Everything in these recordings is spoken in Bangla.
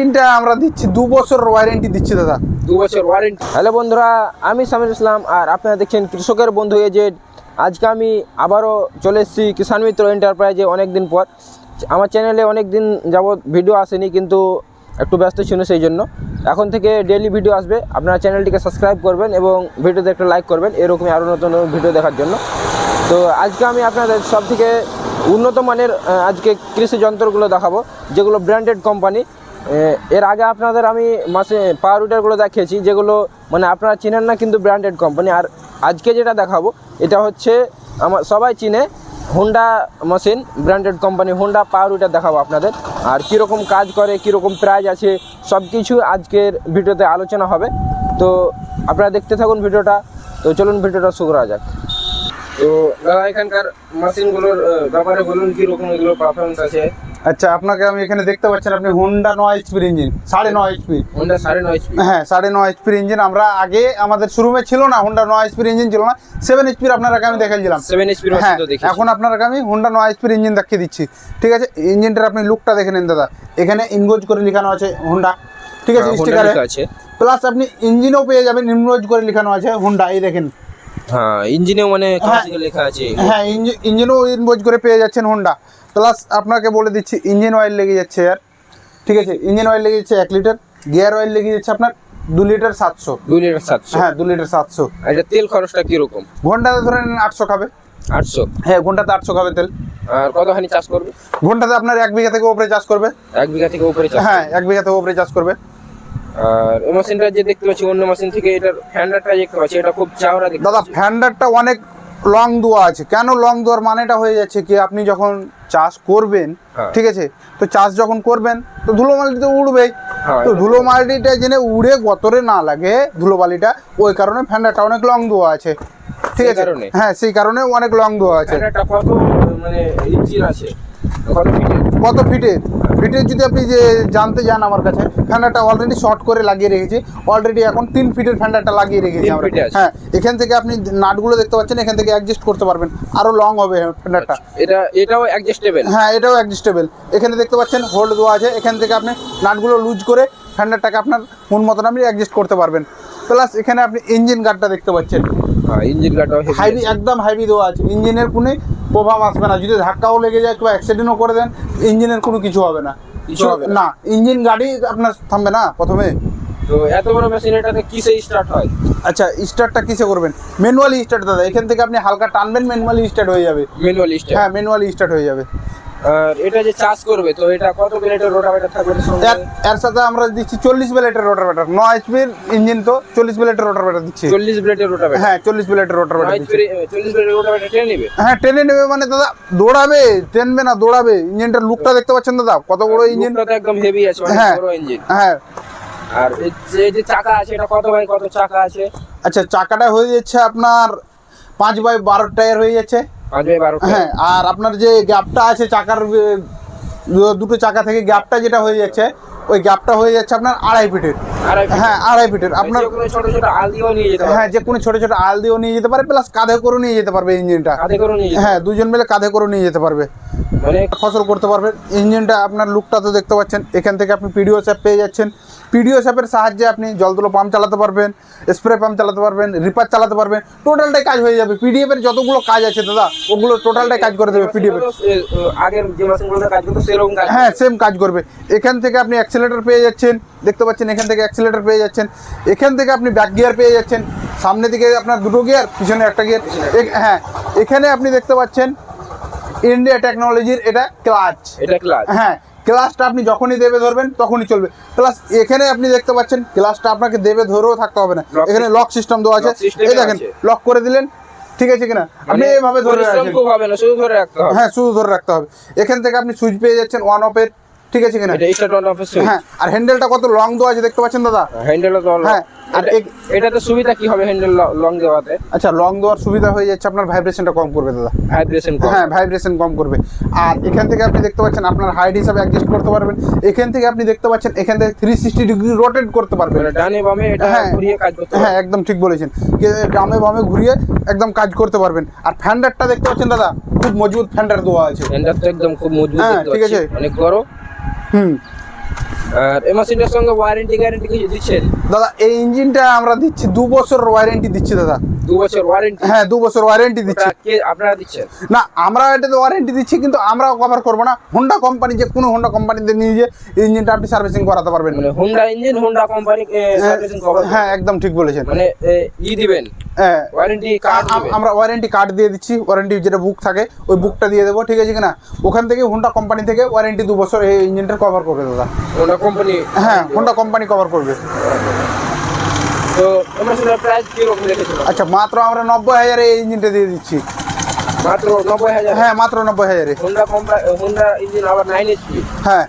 ইঞ্জিনটা আমরা দিচ্ছি দু বছর ওয়ারেন্টি দিচ্ছি দাদা। দু বছর ওয়ারেন্টি হ্যালো বন্ধুরা আমি সামির ইসলাম আর আপনারা দেখছেন কৃষকের বন্ধু এজেড আজকে আমি আবারও চলে এসেছি কিষাণ মিত্র এন্টারপ্রাইজে অনেক দিন পর। আমার চ্যানেলে অনেক দিন যাবৎ ভিডিও আসেনি কিন্তু একটু ব্যস্ত ছিল সেই জন্য। এখন থেকে ডেইলি ভিডিও আসবে আপনারা চ্যানেলটিকে সাবস্ক্রাইব করবেন এবং ভিডিওতে একটা লাইক করবেন এরকমই আরও নতুন নতুন ভিডিও দেখার জন্য। তো আজকে আমি আপনাদের সব থেকে উন্নত মানের আজকে কৃষি যন্ত্রগুলো দেখাবো যেগুলো ব্র্যান্ডেড কোম্পানি এর আগে আপনাদের আমি মাসে পাওয়ার উইটারগুলো দেখিয়েছি, যেগুলো মানে আপনারা চিনেন না কিন্তু ব্র্যান্ডেড কোম্পানি আর আজকে যেটা দেখাবো, এটা হচ্ছে আমার, সবাই চিনে Honda machine branded company Honda power weeder দেখাবো আপনাদের। আর কীরকম কাজ করে, কীরকম প্রাইজ আছে সব কিছু আজকের ভিডিওতে আলোচনা হবে। তো আপনারা দেখতে থাকুন ভিডিওটা। তো চলুন ভিডিওটা শুরু করা যাক। তো দাদা, এখানকার মেশিনগুলোর ব্যাপারে বলুন, কীরকম এগুলো পারফরমেন্স আছে? আচ্ছা আপনাকে আমি এখানে দেখতে পাচ্ছেন আপনি হোন্ডা নয় এইচপির ইঞ্জিন সাড়ে নয় এইচপি হোন্ডা সাড়ে নয় HP হ্যাঁ সাড়ে নয় এইচপির ইঞ্জিন আমরা আগে আমাদের শোরুমে ছিল না হোন্ডা নয় এইচপির ইঞ্জিন ছিল না। সেভেন এইচপির আপনাকে আমি দেখাচ্ছিলাম সেভেন এইচপির হ্যাঁ এখন আপনাকে আমি হোন্ডা নয় এইচপির ইঞ্জিন দেখিয়ে দিচ্ছি। ঠিক আছে ইঞ্জিনটার আপনি লুকটা দেখে নেন দাদা। এখানে ইনগোজ করে লেখানো আছে হোন্ডা ঠিক আছে স্টিকারে আছে। প্লাস আপনি ইঞ্জিনও পেয়ে যাবেন ইনগোজ করে লেখানো আছে হোন্ডা এই দেখেন। হ্যাঁ ইঞ্জিনেও মানে হ্যাঁ। লেখা আছে। হ্যাঁ ইঞ্জিন ইঞ্জিনও ইনভোজ করে পেয়ে যাচ্ছেন হোন্ডা প্লাস আপনাকে বলে দিচ্ছি ইঞ্জিন অয়েল লেগে যাচ্ছে আর। ঠিক আছে? ইঞ্জিন অয়েল লেগে যাচ্ছে এক লিটার গিয়ার অয়েল লেগে যাচ্ছে আপনার দু লিটার সাতশো। দুই লিটার সাতশো। হ্যাঁ দু লিটার সাতশো। এটা তেল খরচটা কীরকম? ঘন্টাতে ধরেন আটশো খাবে। আটশো? হ্যাঁ ঘন্টাতে আটশো খাবে তেল। আর কতখানি চাষ করবে? ঘন্টাতে আপনার এক বিঘা থেকে উপরে চাষ করবে। এক বিঘা থেকে উপরে হ্যাঁ এক বিঘা থেকে উপরে চাষ করবে। আর এই মেশিনটা যে দেখতে পাচ্ছি অন্য মেশিন থেকে এটার হ্যান্ডারটা দেখতে পাচ্ছি এটা খুব চাওড়া দেখতে দাদা ফ্যান্ডারটা অনেক লং দোয়া আছে। কেন লং দোয়ার মানেটা হয়ে যাচ্ছে কি আপনি যখন চাষ করবেন হ্যাঁ। ঠিক আছে? তো চাষ যখন করবেন তো ধুলো মালটি তো উড়বেই। হ্যাঁ, তো এটা- ধুলো মালটিটা জেনে উড়ে গতরে না লাগে ধুলো বালিটা ওই কারণে ফ্যান্ডারটা অনেক লং দোয়া আছে। ঠিক আছে? হ্যাঁ সেই কারণে অনেক লং দোয়া আছে। কত মানে ফিটের যদি আপনি যে জানতে যান আমার কাছে ফ্যান্ডারটা অলরেডি শর্ট করে লাগিয়ে রেখেছি। অলরেডি এখন তিন ফিটের ফ্যান্ডারটা লাগিয়ে রেখেছি আমরা। হ্যাঁ এখান থেকে আপনি নাটগুলো দেখতে পাচ্ছেন এখান থেকে অ্যাডজাস্ট করতে পারবেন। আরও লং হবে ফ্যান্ডারটা এটা এটাও অ্যাডজাস্টেবল হ্যাঁ এটাও অ্যাডজাস্টেবল এখানে দেখতে পাচ্ছেন হোল্ড দেওয়া আছে। এখান থেকে আপনি নাটগুলো লুজ করে ফ্যান্ডারটাকে আপনার মন মতন আপনি অ্যাডজাস্ট করতে পারবেন। প্লাস এখানে আপনি ইঞ্জিন গার্ডটা দেখতে পাচ্ছেন। হ্যাঁ ইঞ্জিন গাটাও হাইবি একদম হাইবি দেওয়া আছে। ইঞ্জিনের কোনো প্রভাব আসবে না। যদি ধাক্কাও লেগে যায় কিংবা অ্যাক্সিডেন্টও করে দেন ইঞ্জিনের কোনো কিছু হবে না। কিছু হবে না। না ইঞ্জিন গাড়ি আপনার থামবে না প্রথমে? তো এত বড় মেশিন এটাতে কিসে স্টার্ট হয়? আচ্ছা স্টার্টটা কিসে করবেন? ম্যানুয়ালি স্টার্ট দাদা এখান থেকে আপনি হালকা টানবেন ম্যানুয়ালি স্টার্ট হয়ে যাবে। ম্যানুয়াল স্টার্ট হ্যাঁ ম্যানুয়ালি স্টার্ট হয়ে যাবে। আর এটা যে চাষ করবে তো এটা কত প্লেটের রোটাভেটার থাকবে? এর- সাথে আমরা দিচ্ছি চল্লিশ ব্লেটের রোটার ব্যাটার ন এইচপির ইঞ্জিন তো চল্লিশ ব্লেটের রোটার ব্যাটার দিচ্ছি। চল্লিশ প্লেটের রোটাভেটার? হ্যাঁ চল্লিশ ব্যাটার দিচ্ছি। চল্লিশ প্লেটের রোটাভেটার টেনে নেবে? হ্যাঁ টেনে নেবে মানে দাদা দৌড়াবে টেনবে না দৌড়াবে। ইঞ্জিনটার লুকটা দেখতে পাচ্ছেন দাদা কত বড় ইঞ্জিন। তো একদম হেভি আছে হ্যাঁ বড় ইঞ্জিন। হ্যাঁ। আর যে যে চাকা আছে এটা কত বাই কত চাকা আছে? আচ্ছা চাকাটা হয়ে যাচ্ছে আপনার পাঁচ বাই বারো টায়ার হয়ে যাচ্ছে। হ্যাঁ আর আপনার যে গ্যাপটা আছে চাকার দুটো চাকা থেকে গ্যাপটা যেটা হয়ে যাচ্ছে ওই গ্যাপটা হয়ে যাচ্ছে আপনার আড়াই ফিটের। হ্যাঁ আড়াই ফিটের। আপনার ছোট ছোট নিয়ে যেতে হ্যাঁ যে কোনো ছোট ছোট আল দিয়েও নিয়ে যেতে পারে প্লাস কাঁধে করে নিয়ে যেতে পারবে ইঞ্জিনটা। কাঁধে করে নিয়ে হ্যাঁ দুজন মিলে কাঁধে করে নিয়ে যেতে পারবে। মানে ফসল করতে পারবেন ইঞ্জিনটা আপনার লুকটা তো দেখতে পাচ্ছেন। এখান থেকে আপনি পিডিও স্যাপ পেয়ে যাচ্ছেন। পিডিও স্যাপের সাহায্যে আপনি জল তুলো পাম্প চালাতে পারবেন স্প্রে পাম্প চালাতে পারবেন রিপার চালাতে পারবেন। টোটালটাই কাজ হয়ে যাবে। পিডিএফ এর যতগুলো কাজ আছে দাদা ওগুলো টোটালটাই কাজ করে দেবে পিডিএফ এর। আগের যে মেশিনগুলোতে কাজ করতো সেরকম হ্যাঁ সেম কাজ করবে। এখান থেকে আপনি অ্যাক্সিলেটর পেয়ে যাচ্ছেন। দেখতে পাচ্ছেন এখান থেকে অ্যাক্সিলেটর পেয়ে যাচ্ছেন। এখান থেকে আপনি ব্যাক গিয়ার পেয়ে যাচ্ছেন। সামনে দিকে আপনার দুটো গিয়ার পিছনে একটা গিয়ার হ্যাঁ এখানে আপনি দেখতে পাচ্ছেন ইন্ডিয়া টেকনোলজির এটা ক্লাচ এটা ক্লাস হ্যাঁ ক্লাসটা আপনি যখনই দেবে ধরবেন তখনই চলবে। প্লাস এখানে আপনি দেখতে পাচ্ছেন ক্লাসটা আপনাকে দেবে ধরেও থাকতে হবে না। এখানে লক সিস্টেম দেওয়া আছে। এই দেখেন। লক করে দিলেন। ঠিক আছে কিনা? আপনি মানে এইভাবে ধরে পরিশ্রম রাখেন। খুব হবে না শুধু ধরে রাখতে হবে। হ্যাঁ শুধু ধরে রাখতে হবে। এখান থেকে আপনি সুইচ পেয়ে যাচ্ছেন ওয়ান অফের ঠিক আছে কিনা? এটা স্টার্ট অন অফিস হ্যাঁ আর হ্যান্ডেলটা কত লং দেওয়া আছে দেখতে পাচ্ছেন দাদা? হ্যান্ডেল তো হ্যাঁ, আর এটাতে সুবিধা কি হবে হ্যান্ডেল লং দেওয়াতে? আচ্ছা লং দেওয়ার সুবিধা হয়ে যাচ্ছে আপনার ভাইব্রেশনটা কম করবে দাদা। ভাইব্রেশন কম। হ্যাঁ ভাইব্রেশন কম করবে। আর এখান থেকে আপনি দেখতে পাচ্ছেন আপনার হাইট হিসাবে অ্যাডজাস্ট করতে পারবেন। এখান থেকে আপনি দেখতে পাচ্ছেন এখান থেকে থ্রি সিক্সটি ডিগ্রি রোটেট করতে পারবেন। মানে ডানে বামে এটা হ্যাঁ। ঘুরিয়ে কাজ করতে হ্যাঁ একদম ঠিক বলেছেন। যে ডামে বামে ঘুরিয়ে একদম কাজ করতে পারবেন। আর ফ্যান্ডারটা দেখতে পাচ্ছেন দাদা খুব মজবুত ফ্যান্ডার দেওয়া আছে। হ্যান্ডার তো একদম খুব মজবুত হ্যাঁ, ঠিক আছে। অনেক বড়। হুম আর এই মেশিনটার সঙ্গে ওয়ারেন্টি গ্যারেন্টি কিছু দিচ্ছেন? দাদা এই ইঞ্জিনটা আমরা দিচ্ছি দু বছর ওয়ারেন্টি দিচ্ছি দাদা। দু বছর ওয়ারেন্টি হ্যাঁ দু বছর ওয়ারেন্টি দিচ্ছি। কে আপনারা দিচ্ছেন? না আমরা এটাতে ওয়ারেন্টি দিচ্ছি কিন্তু আমরাও কভার করব না। হোন্ডা কোম্পানি যে কোনো হোন্ডা কোম্পানিতে নিয়ে গিয়ে ইঞ্জিনটা আপনি সার্ভিসিং করাতে পারবেন। মানে Honda engine Honda company servicing cover হ্যাঁ একদম ঠিক বলেছেন। মানে ই দিবেন? হ্যাঁ। ওয়ারেন্টি কার্ড আমরা ওয়ারেন্টি কার্ড দিয়ে দিচ্ছি ওয়ারেন্টি যেটা বুক থাকে ওই বুকটা দিয়ে দেবো ঠিক আছে কিনা? ওখান থেকে হোন্ডা কোম্পানি থেকে ওয়ারেন্টি দু বছর এই ইঞ্জিনটা কভার করবে দাদা। কোম্পানি হ্যাঁ হোন্ডা কোম্পানি কভার করবে। তো এই মেশিনের প্রাইস কীরকম আচ্ছা মাত্র আমরা নব্বই হাজারে এই ইঞ্জিনটা দিয়ে দিচ্ছি। মাত্র নব্বই হাজার? হ্যাঁ মাত্র নব্বই হাজারে। হোন্ডা কোম্পানি হোন্ডা ইঞ্জিন আবার নাইন এইচপি হ্যাঁ।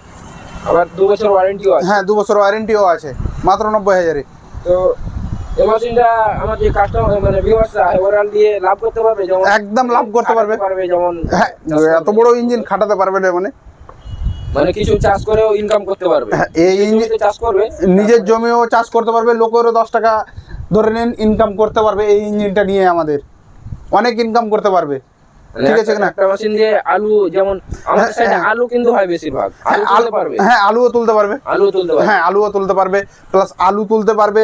আবার দু বছর ওয়ারেন্টিও আছে? হ্যাঁ দু বছর ওয়ারেন্টিও আছে। মাত্র নব্বই হাজারে। তো এই মেশিনটা আমার যে কাস্টমার মানে ভিউয়ার্সরা ওরাল দিয়ে লাভ করতে পারবে? যেমন একদম লাভ করতে পারবে। পারবে যেমন হ্যাঁ এত বড় ইঞ্জিন খাটাতে পারবে না মানে। মানে কিছু চাষ করেও ইনকাম করতে পারবে। হ্যাঁ, এই চাষ করবে? নিজের জমিও চাষ করতে পারবে লোকেরও দশ টাকা ধরে নিন ইনকাম করতে পারবে এই ইঞ্জিনটা নিয়ে আমাদের। অনেক ইনকাম করতে পারবে। মানে ঠিক আছে কিনা? একটা মেশিন দিয়ে আলু যেমন আমাদের হ্যাঁ, সাইডে হ্যাঁ। আলু কিন্তু হয় বেশিরভাগ। আলু হ্যাঁ, তুলতে পারবে। হ্যাঁ আলুও তুলতে পারবে। আলু তুলতে পারবে। হ্যাঁ আলুও তুলতে পারবে। প্লাস আলু তুলতে পারবে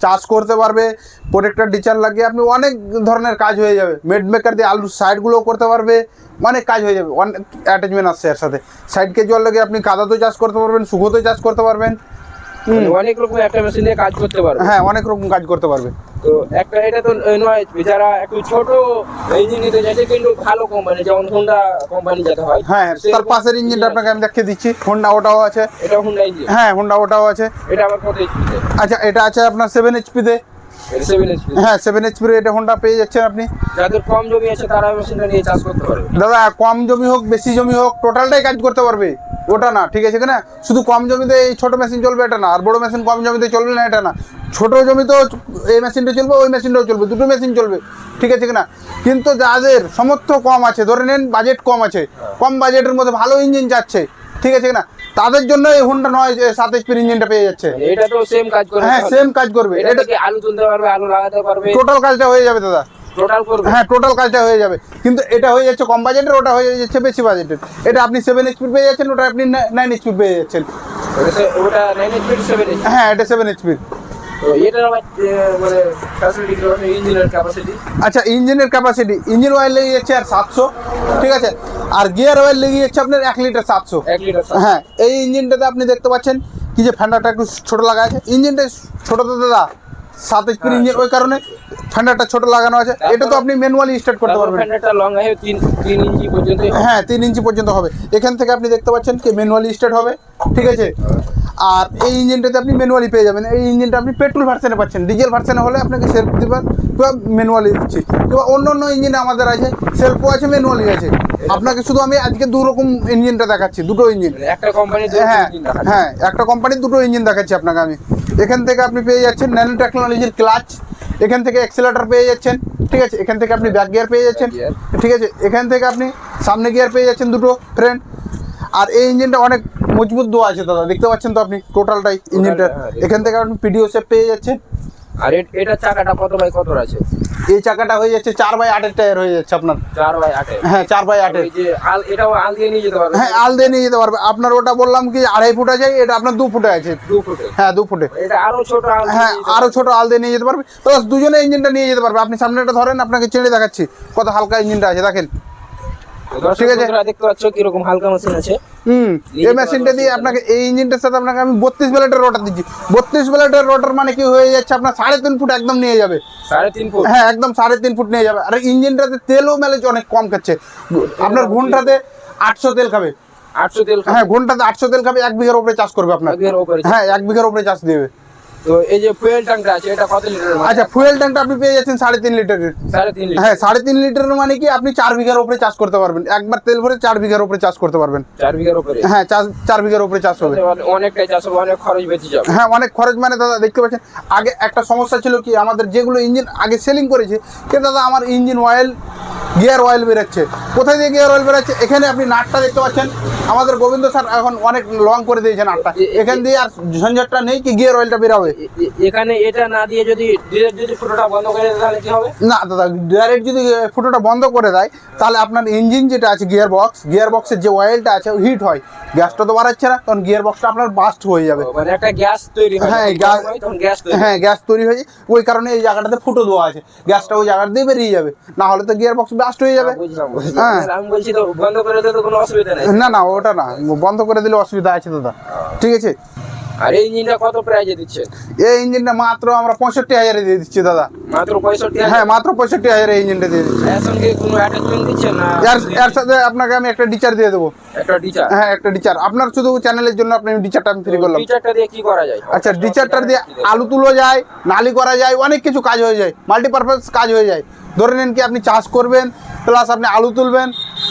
চাষ করতে পারবে। প্রোটেক্টর ডিচার লাগিয়ে আপনি অনেক ধরনের কাজ হয়ে যাবে। মেড মেকার দিয়ে আলুর সাইডগুলোও করতে পারবে। অনেক কাজ হয়ে যাবে। অনেক অ্যাটাচমেন্ট আসছে এর সাথে। সাইডকে জল লাগিয়ে আপনি কাদাতেও চাষ করতে পারবেন শুকোতেও চাষ করতে পারবেন। অনেক রকম একটা মেশিন দিয়ে কাজ করতে পারবে। হ্যাঁ অনেক রকম কাজ করতে পারবে। তো একটা এটা তো নয় যারা একটু ছোট ইঞ্জিন নিতে চাইছে কিন্তু ভালো কোম্পানি যেমন হোন্ডা কোম্পানি যেতে হয় হ্যাঁ তার পাশের ইঞ্জিনটা আপনাকে আমি দেখিয়ে দিচ্ছি। হোন্ডা ওটাও আছে। এটা হোন্ডা ইঞ্জিন হ্যাঁ হোন্ডা ওটাও আছে। এটা আবার কত এইচপি আচ্ছা এটা আছে আপনার সেভেন এইচপিতে এইচপি হ্যাঁ সেভেন এটা হোন্ডা পেয়ে যাচ্ছেন আপনি। যাদের কম জমি আছে তারা মেশিনটা নিয়ে চাষ করতে পারবে। দাদা কম জমি হোক বেশি জমি হোক টোটালটাই কাজ করতে পারবে। ওটা না ঠিক আছে কিনা শুধু কম জমিতে এই ছোট মেশিন চলবে এটা না। আর বড় মেশিন কম জমিতে চলবে না এটা না। ছোট জমিতেও এই মেশিনটা চলবে ওই মেশিনটাও চলবে। দুটো মেশিন চলবে ঠিক আছে কিনা কিন্তু যাদের সমর্থ কম আছে ধরে নেন বাজেট কম আছে কম বাজেটের মধ্যে ভালো ইঞ্জিন যাচ্ছে ঠিক আছে না তাদের জন্য এই হুন্ডা নয় যে সাত এইচপির ইঞ্জিনটা পেয়ে যাচ্ছে। এটা তো সেম কাজ করবে হ্যাঁ সেম কাজ করবে। এটা থেকে আলু তুলতে পারবে আলু লাগাতে পারবে? টোটাল কাজটা হয়ে যাবে দাদা। টোটাল করবে? হ্যাঁ টোটাল কাজটা হয়ে যাবে। কিন্তু এটা হয়ে যাচ্ছে কম বাজেটের ওটা হয়ে যাচ্ছে বেশি বাজেটের এটা আপনি সেভেন এইচপির পেয়ে যাচ্ছেন ওটা আপনি নাইন এইচপির পেয়ে যাচ্ছেন। ওটা নাইন এইচপি সেভেন হ্যাঁ এটা সেভেন এইচপির মানে আচ্ছা ইঞ্জিনের ক্যাপাসিটি ইঞ্জিন অয়েল লেগে যাচ্ছে আর সাতশো ঠিক আছে? আর গিয়ার অয়েল লেগে যাচ্ছে আপনার এক লিটার সাতশো। এক লিটার হ্যাঁ এই ইঞ্জিনটাতে আপনি দেখতে পাচ্ছেন কি যে ফ্যান্ডারটা একটু ছোট লাগা আছে। ইঞ্জিনটা ছোট তো দাদা সাত এইচপির হ্যাঁ, ইঞ্জিন ওই কারণে ফ্যান্ডারটা ছোট লাগানো আছে। এটা তো আপনি ম্যানুয়ালি স্টার্ট করতে পারবেন। ফ্যান্ডারটা লং আছে তিন তিন ইঞ্চি পর্যন্ত। হ্যাঁ তিন ইঞ্চি পর্যন্ত হবে। এখান থেকে আপনি দেখতে পাচ্ছেন কি ম্যানুয়ালি স্টার্ট হবে। ঠিক আছে? আর এই ইঞ্জিনটাতে আপনি ম্যানুয়ালি পেয়ে যাবেন। এই ইঞ্জিনটা আপনি পেট্রোল ভার্সনে পাচ্ছেন। ডিজেল ভার্সনে হলে আপনাকে সেলফ দেবেন কিংবা ম্যানুয়ালি দিচ্ছি। কিংবা অন্য অন্য ইঞ্জিন আমাদের আছে সেলফও আছে ম্যানুয়ালি আছে। আপনাকে শুধু আমি আজকে দু রকম ইঞ্জিনটা দেখাচ্ছি দুটো ইঞ্জিন মানে একটা কোম্পানি হ্যাঁ হ্যাঁ একটা কোম্পানির দুটো ইঞ্জিন দেখাচ্ছি আপনাকে আমি। এখান থেকে আপনি পেয়ে যাচ্ছেন ন্যানো টেকনোলজির ক্লাচ এখান থেকে অ্যাক্সিলেটার পেয়ে যাচ্ছেন ঠিক আছে? এখান থেকে আপনি ব্যাক গিয়ার পেয়ে যাচ্ছেন ঠিক আছে? এখান থেকে আপনি সামনে গিয়ার পেয়ে যাচ্ছেন দুটো ফ্রেন্ড আর এই ইঞ্জিনটা অনেক মজবুত দোয়া আছে দাদা দেখতে পাচ্ছেন তো আপনি? টোটালটাই ইঞ্জিনটা হ্যাঁ, এখান থেকে আপনি পিডিও সেপ পেয়ে যাচ্ছেন। আর এটা চাকাটা কত বাই কত আছে? এই চাকাটা হয়ে যাচ্ছে চার বাই আটের টায়ার হয়ে যাচ্ছে আপনার। চার বাই আটে? হ্যাঁ চার বাই আটের আল এটাও আল দিয়ে নিয়ে যেতে পারবে? হ্যাঁ আল দিয়ে নিয়ে যেতে পারবে। আপনার ওটা বললাম কি আড়াই ফুট আছে এটা আপনার দু ফুটে আছে। দু ফুটে। হ্যাঁ দু ফুটে। এটা আরও ছোট হ্যাঁ আরও ছোট আল দিয়ে নিয়ে যেতে পারবে। প্লাস দুজনে ইঞ্জিনটা নিয়ে যেতে পারবে। আপনি সামনেটা ধরেন আপনাকে চেড়ে দেখাচ্ছি। কত হালকা ইঞ্জিনটা আছে দেখেন। ঠিক আছে। দেখতে পাচ্ছ কীরকম হালকা মেশিন আছে। হুম এই মেশিনটা দিয়ে আপনাকে এই ইঞ্জিনটার সাথে আপনাকে আমি বত্রিশ ব্লেডের রোটার দিচ্ছি। বত্রিশ ব্লেডের রোটার মানে কি হয়ে যাচ্ছে? আপনার সাড়ে তিন ফুট একদম নিয়ে যাবে। সাড়ে তিন ফুট? হ্যাঁ একদম সাড়ে তিন ফুট নিয়ে যাবে। আর ইঞ্জিনটাতে তেলও মাইলেজ অনেক কম খাচ্ছে। আপনার ঘন্টাতে আটশো তেল খাবে। আটশো তেল হ্যাঁ ঘন্টাতে আটশো তেল খাবে এক বিঘার উপরে চাষ করবে আপনার। হ্যাঁ এক বিঘার উপরে চাষ দেবে। তো এই যে ফুয়েল ট্যাঙ্কটা আছে এটা কত লিটার আচ্ছা ফুয়েল ট্যাঙ্কটা আপনি পেয়ে যাচ্ছেন সাড়ে তিন লিটারের সাড়ে তিন হ্যাঁ সাড়ে তিন লিটারের মানে কি আপনি চার বিঘার উপরে চাষ করতে পারবেন। একবার তেল ভরে চার বিঘার উপরে চাষ করতে পারবেন। চার বিঘার উপরে? হ্যাঁ চাষ চার বিঘার উপরে চাষ হবে। অনেকটাই চাষ হবে অনেক খরচ বেঁচে যাবে। হ্যাঁ অনেক খরচ মানে দাদা দেখতে পাচ্ছেন আগে একটা সমস্যা ছিল কি আমাদের যেগুলো ইঞ্জিন আগে সেলিং করেছে কে দাদা আমার ইঞ্জিন অয়েল গিয়ার অয়েল বেরোচ্ছে। কোথায় দিয়ে গিয়ার অয়েল বেরোচ্ছে? এখানে আপনি নাটটা দেখতে পাচ্ছেন। আমাদের গোবিন্দ স্যার এখন অনেক লং করে দিয়েছে নাটটা। এখান দিয়ে আর ঝঞ্ঝাটটা নেই কি গিয়ার অয়েলটা বেরোবে? এখানে এটা না দিয়ে যদি ডিরেক্ট যদি ফুটোটা বন্ধ করে দেয় তাহলে কি হবে? না দাদা ডাইরেক্ট যদি ফুটোটা বন্ধ করে দেয় তাহলে আপনার ইঞ্জিন যেটা আছে গিয়ার বক্স গিয়ার বক্সের যে অয়েলটা আছে হিট হয়। গ্যাসটা তো বাড়াচ্ছে না তখন গিয়ার বক্সটা আপনার বাস্ট হয়ে যাবে। মানে একটা গ্যাস তৈরি হয়। হ্যাঁ, গ্যাস- তখন গ্যাস তৈরি হ্যাঁ। গ্যাস তৈরি হয়ে যায়। ওই কারণে এই জায়গাটাতে ফুটো দেওয়া আছে। গ্যাসটা ওই জায়গাটা দিয়ে বেরিয়ে যাবে। না হলে তো গিয়ার বক্স বাস্ট হয়ে যাবে। হ্যাঁ। আমি বলছি তো বন্ধ করে দিলে কোনো অসুবিধা নেই না না ওটা না বন্ধ করে দিলে অসুবিধা আছে দাদা ঠিক আছে আর এই ইঞ্জিনটা কত প্রাইজে দিচ্ছে? এই ইঞ্জিনটা মাত্র আমরা পঁয়ষট্টি হাজারে দিয়ে দিচ্ছি দাদা। মাত্র পঁয়ষট্টি হ্যাঁ মাত্র পঁয়ষট্টি হাজারে এই ইঞ্জিনটা দিয়ে দিচ্ছি। এর সঙ্গে কোনো অ্যাটাচমেন্ট দিচ্ছে না এর এর সাথে আপনাকে আমি একটা ডিচার দিয়ে দেবো। একটা টিচার হ্যাঁ একটা ডিচার। আপনার শুধু চ্যানেলের জন্য আপনি ডিচারটা আমি ফ্রি করলাম। টিচারটা দিয়ে কি করা যায়? আচ্ছা ডিচারটার দিয়ে আলু তুলো যায় নালি করা যায় অনেক কিছু কাজ হয়ে যায়। মাল্টিপারপাস কাজ হয়ে যায়। ধরে নিন কি আপনি চাষ করবেন প্লাস আপনি আলু তুলবেন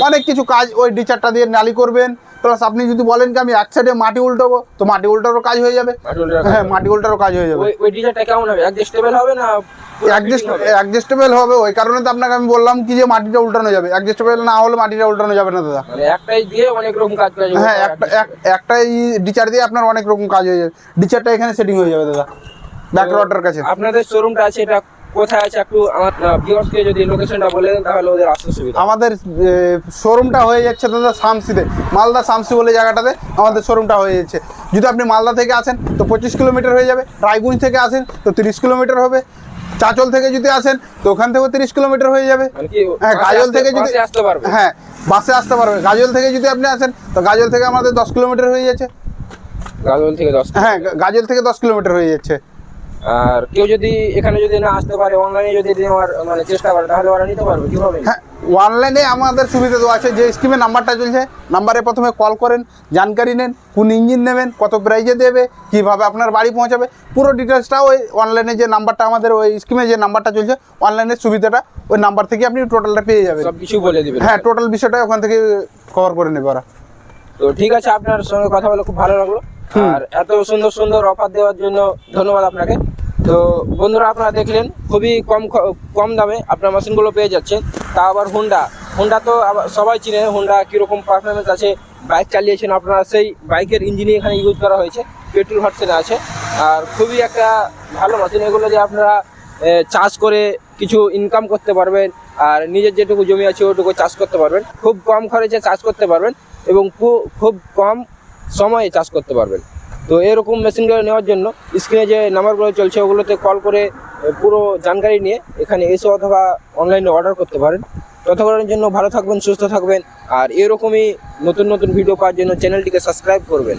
অনেক কিছু কাজ ওই ডিচারটা দিয়ে নালি করবেন। প্লাস আপনি যদি বলেন কি আমি এক সাইডে মাটি উল্টাবো তো মাটি উল্টারও কাজ হয়ে যাবে। হ্যাঁ মাটি উল্টারও কাজ হয়ে যাবে। ওই টিচারটা কেমন হবে? অ্যাডজাস্টেবল হবে না? অ্যাডজাস্টেবল হবে? ওই কারণে তো আপনাকে আমি বললাম কি যে মাটিটা উল্টানো যাবে। অ্যাডজাস্টেবল না হলে মাটিটা উল্টানো যাবে না দাদা। মানে একটাই দিয়ে অনেক রকম কাজ করা যাবে। হ্যাঁ একটা একটাই ডিচার দিয়ে আপনার অনেক রকম কাজ হয়ে যাবে। ডিচারটা এখানে সেটিং হয়ে যাবে দাদা। ব্যাক রডের কাছে। আপনাদের শোরুমটা আছে এটা কোথায় আছে একটু আমার ভিউয়ার্সকে যদি লোকেশনটা বলে দেন তাহলে ওদের আসতে সুবিধা আমাদের শোরুমটা হয়ে যাচ্ছে দাদা শামসিতে। মালদা শামসি বলে জায়গাটাতে আমাদের শোরুমটা হয়ে যাচ্ছে। যদি আপনি মালদা থেকে আসেন তো পঁচিশ কিলোমিটার হয়ে যাবে। রায়গঞ্জ থেকে আসেন তো তিরিশ কিলোমিটার হবে। চাচল থেকে যদি আসেন তো ওখান থেকেও তিরিশ কিলোমিটার হয়ে যাবে। মানে হ্যাঁ গাজল থেকে যদি আসতে পারবে? হ্যাঁ বাসে আসতে পারবে। গাজল থেকে যদি আপনি আসেন তো গাজল থেকে আমাদের দশ কিলোমিটার হয়ে যাচ্ছে। গাজল থেকে দশ হ্যাঁ গাজল থেকে দশ কিলোমিটার হয়ে যাচ্ছে। আর কেউ যদি এখানে যদি না আসতে পারে অনলাইনে যদি নেওয়ার মানে চেষ্টা করে তাহলে ওরা নিতে পারবে কীভাবে? হ্যাঁ অনলাইনে আমাদের সুবিধা দেওয়া আছে যে স্কিমে নাম্বারটা চলছে নাম্বারে প্রথমে কল করেন জানকারি নেন কোন ইঞ্জিন নেবেন কত প্রাইজে দেবে কীভাবে আপনার বাড়ি পৌঁছাবে পুরো ডিটেলসটা ওই অনলাইনে যে নাম্বারটা আমাদের ওই স্কিমে যে নাম্বারটা চলছে অনলাইনের সুবিধাটা ওই নাম্বার থেকে আপনি টোটালটা পেয়ে যাবেন। সব কিছু বলে দিবে হ্যাঁ টোটাল বিষয়টা ওখান থেকে কভার করে নেবে ওরা। তো ঠিক আছে আপনার সঙ্গে কথা বলে খুব ভালো লাগল। আর এত সুন্দর সুন্দর অফার দেওয়ার জন্য ধন্যবাদ আপনাকে। তো বন্ধুরা আপনারা দেখলেন, খুবই কম কম দামে আপনার মেশিনগুলো পেয়ে যাচ্ছেন। তা আবার হুন্ডা হুন্ডা তো সবাই চিনে হুন্ডা কীরকম পারফরমেন্স আছে বাইক চালিয়েছেন আপনারা, সেই বাইকের ইঞ্জিনই এখানে ইউজ করা হয়েছে পেট্রোল ভার্সনে আছে। আর খুবই একটা ভালো মেশিন এগুলো যে আপনারা চাষ করে কিছু ইনকাম করতে পারবেন, আর নিজের যেটুকু জমি আছে ওটুকু চাষ করতে পারবেন। খুব কম খরচে চাষ করতে পারবেন এবং খুব কম সময়ে চাষ করতে পারবেন। তো এরকম মেশিনগুলো নেওয়ার জন্য স্ক্রিনে যে নাম্বারগুলো চলছে, ওগুলোতে কল করে পুরো জানকারি নিয়ে এখানে এসে অথবা অনলাইনে অর্ডার করতে পারেন। ততক্ষণের জন্য ভালো থাকবেন, সুস্থ থাকবেন, আর এরকমই নতুন নতুন ভিডিও পাওয়ার জন্য চ্যানেলটিকে সাবস্ক্রাইব করবেন।